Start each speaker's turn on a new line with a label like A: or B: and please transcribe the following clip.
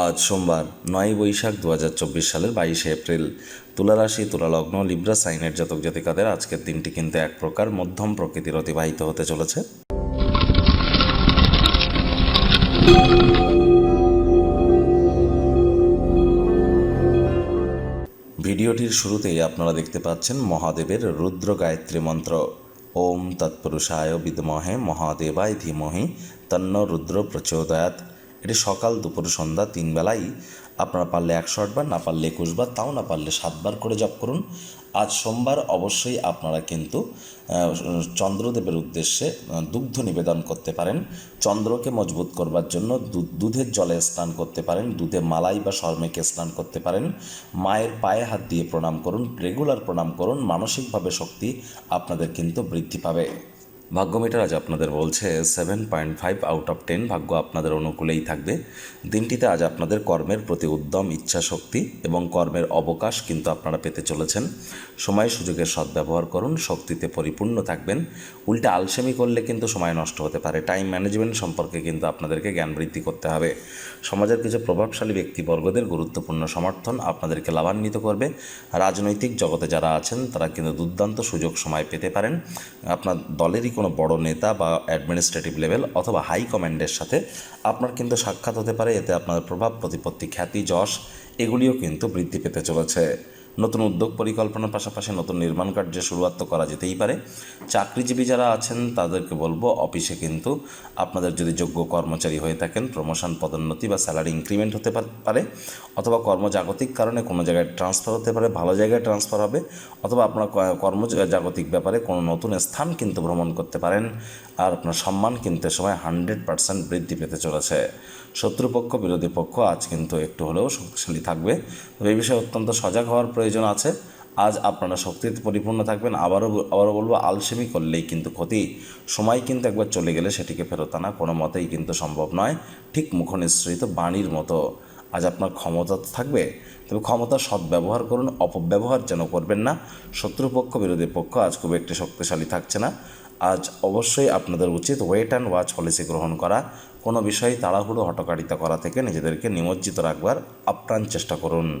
A: আজ সোমবার, নয় বৈশাখ দু হাজার চব্বিশ সালের বাইশে এপ্রিল। তুলা রাশি তুলা লগ্ন লিব্রা সাইনের জাতক জাতিকাদের আজকের দিনটি কিন্তু এক প্রকার মধ্যম প্রকৃতির অতিবাহিত হতে চলেছে। ভিডিওটির শুরুতেই আপনারা দেখতে পাচ্ছেন মহাদেবের রুদ্র গায়ত্রী মন্ত্র। ওম তৎপুরুষায় বিদমহে মহাদেবায় ধীমহি তন্ন রুদ্র প্রচোদয়াত এটি সকাল, দুপুর, সন্ধ্যা, তিন বেলাই। আপনারা পারলে একশো আটবার না পারলে একুশবার তাও না পারলে সাতবার করে জপ করুন। আজ সোমবার অবশ্যই আপনারা কিন্তু চন্দ্রদেবের উদ্দেশ্যে দুগ্ধ নিবেদন করতে পারেন। চন্দ্রকে মজবুত করবার জন্য দুধের জলে স্নান করতে পারেন, দুধে মালাই বা শর্মেকে স্নান করতে পারেন। মায়ের পায়ে হাত দিয়ে প্রণাম করুন, রেগুলার প্রণাম করুন, মানসিকভাবে শক্তি আপনাদের কিন্তু বৃদ্ধি পাবে। ভাগ্যমিটার আজ আপনাদের বলছে seven point five out of ten ভাগ্য আপনাদের অনুকূলেই থাকবে। দিনটিতে আজ আপনাদের কর্মের প্রতি উদ্যম ইচ্ছা শক্তি এবং কর্মের অবকাশ কিন্তু আপনারা পেতে চলেছেন। সময় সুযোগের সদ্ব্যবহার করুন, শক্তিতে পরিপূর্ণ থাকবেন। উল্টে আলসেমি করলে কিন্তু সময় নষ্ট হতে পারে। টাইম ম্যানেজমেন্ট সম্পর্কে কিন্তু আপনাদেরকে জ্ঞান বৃদ্ধি করতে হবে। সমাজের কিছু প্রভাবশালী ব্যক্তিবর্গদের গুরুত্বপূর্ণ সমর্থন আপনাদেরকে লাভান্বিত করবে। রাজনৈতিক জগতে যারা আছেন, তারা কিন্তু দুর্দান্ত সুযোগ সময় পেতে পারেন। আপনার দলেরই কোনো বড় নেতা বা অ্যাডমিনিস্ট্রেটিভ লেভেল অথবা হাই কমান্ডের সাথে আপনার কিন্তু সাক্ষাৎ হতে পারে, এতে আপনার প্রভাব, প্রতিপত্তি, খ্যাতি, যশ, এগুলিও কিন্তু বৃদ্ধি পেতে চলেছে। নতুন উদ্যোগ পরিকল্পনার পাশাপাশি নতুন নির্মাণ কার্যের শুরুয়াত করা যেতেই পারে। চাকরিজীবী যারা আছেন, তাদেরকে বলব, অফিসে কিন্তু আপনাদের যদি যোগ্য কর্মচারী হয়ে থাকেন প্রমোশন পদোন্নতি বা স্যালারি ইনক্রিমেন্ট হতে পারে অথবা কর্মজাগতিক কারণে কোনো জায়গায় ট্রান্সফার হতে পারে, ভালো জায়গায় ট্রান্সফার হবে, অথবা আপনার কর্মজাগতিক ব্যাপারে কোনো নতুন স্থান কিন্তু ভ্রমণ করতে পারেন। আর আপনার সম্মান কিন্তু সময় হান্ড্রেড পার্সেন্ট বৃদ্ধি পেতে চলেছে। শত্রুপক্ষ, বিরোধী পক্ষ আজ কিন্তু একটু হলেও শক্তিশালী থাকবে। তবে এই বিষয়ে অত্যন্ত সজাগ হওয়ার প্রয়োজন আছে। আজ আপনারা শক্তিতে পরিপূর্ণ থাকবেন। আবারও আবারও বলব, আলসেমি করলেই কিন্তু ক্ষতি। সময় কিন্তু একবার চলে গেলে সেটিকে ফেরত আনা কোনো মতেই কিন্তু সম্ভব নয়। ঠিক মুখনিসৃত বাণীর মতো। আজ আপনার ক্ষমতা তো থাকবে, তবে ক্ষমতা সদ্ব্যবহার করুন, অপব্যবহার যেন করবেন না। শত্রুপক্ষ, বিরোধী পক্ষ আজ খুব একটি শক্তিশালী থাকছে না। আজ অবশ্যই আপনাদের উচিত ওয়েট অ্যান্ড ওয়াচ পলিসি গ্রহণ করা। কোনো বিষয়ে তাড়াহুড়ো, হটকারিতা করা থেকে নিজেদেরকে নিমজ্জিত রাখবার আপ্রাণ চেষ্টা করুন।